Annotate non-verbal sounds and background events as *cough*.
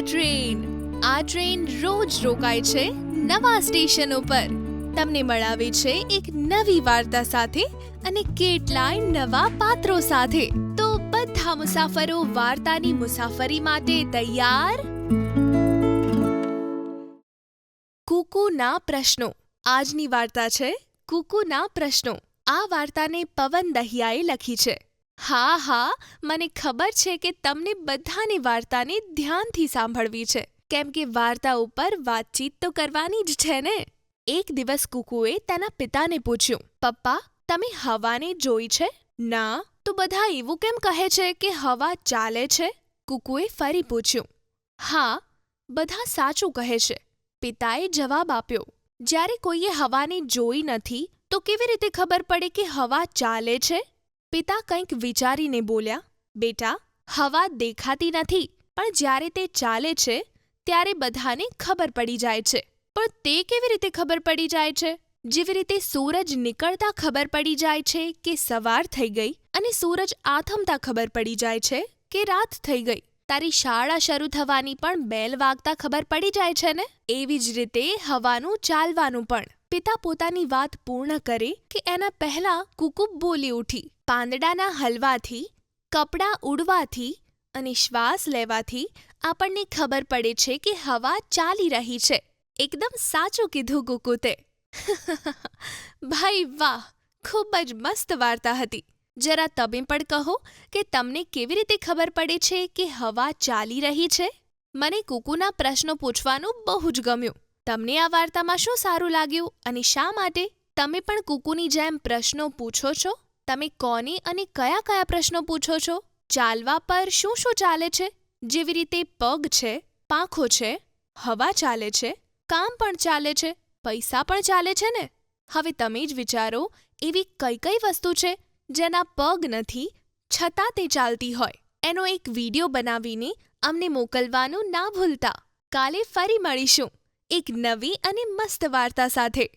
Train. આ train રોજ રોકાય છે નવા સ્ટેશન ઉપર તમને મળાવે છે એક નવી વાર્તા સાથે અને કેટલાય નવા પાત્રો સાથે. તો બધા મુસાફરો વાર્તાની મુસાફરી માટે તૈયાર? કુકુના પ્રશ્નો. આજની વાર્તા છે કુકુના પ્રશ્નો. આ વાર્તાને પવન દહિયાએ લખી છે. હા હા, મને ખબર છે કે તમને બધાની વાર્તાને ધ્યાનથી સાંભળવી છે. કેમ કે વાર્તા ઉપર વાતચીત તો કરવાની જ છે ને? એક દિવસ કુકુએ તેના પિતાને પૂછ્યું, પપ્પા, તમે હવાને જોઈ છે? ના. તો બધા એવું કેમ કહે છે કે હવા ચાલે છે? કુકુએ ફરી પૂછ્યું, હા, બધા સાચું કહે છે. પિતાએ જવાબ આપ્યો, જ્યારે કોઈએ હવાને જોઈ નથી, તો કેવી રીતે ખબર પડે કે હવા ચાલે છે? પિતા કંઈક વિચારીને બોલ્યા, બેટા, હવા દેખાતી નથી, પણ જ્યારે તે ચાલે છે, ત્યારે બધાને ખબર પડી જાય છે. પણ તે કેવી રીતે ખબર પડી જાય છે? જેવી રીતે સૂરજ નીકળતા ખબર પડી જાય છે કે સવાર થઈ ગઈ અને સૂરજ આથમતા ખબર પડી જાય છે કે રાત થઈ ગઈ. તારી શાળા શરૂ થવાની પણ બેલ વાગતા ખબર પડી જાય છે ને? એવી જ રીતે હવાનું ચાલવાનું પણ. પિતા પોતાની વાત પૂર્ણ કરે કે એના પહેલા કુકુબ બોલી ઉઠી. પાંદડાના હલવાથી, કપડાં ઉડવાથી અને શ્વાસ લેવાથી આપણને ખબર પડે છે કે હવા ચાલી રહી છે. એકદમ સાચું કીધું કુકુતે *laughs* ભાઈ વાહ, ખૂબ જ મસ્ત વાર્તા હતી. જરા તમે પણ કહો કે તમને કેવી રીતે ખબર પડે છે કે હવા ચાલી રહી છે? મને કુકુના પ્રશ્નો પૂછવાનું બહુ જ ગમ્યું. તમને આ વાર્તામાં શું સારું લાગ્યું અને શા માટે? તમે પણ કુકુની જેમ પ્રશ્નો પૂછો છો? તમે કોની અને કયા કયા પ્રશ્નો પૂછો છો? ચાલવા પર શું શું ચાલે છે? જેવી રીતે પગ છે, પાંખો છે, હવા ચાલે છે, કામ પણ ચાલે છે, પૈસા પણ ચાલે છે ને? હવે તમે જ વિચારો, એવી કઈ કઈ વસ્તુ છે જેના પગ નથી, છતાં તે ચાલતી હોય. એનો એક વીડિયો બનાવીને અમને મોકલવાનું ના ભૂલતા. કાલે ફરી મળીશું. એક નવી અને મસ્ત વાર્તા સાથે.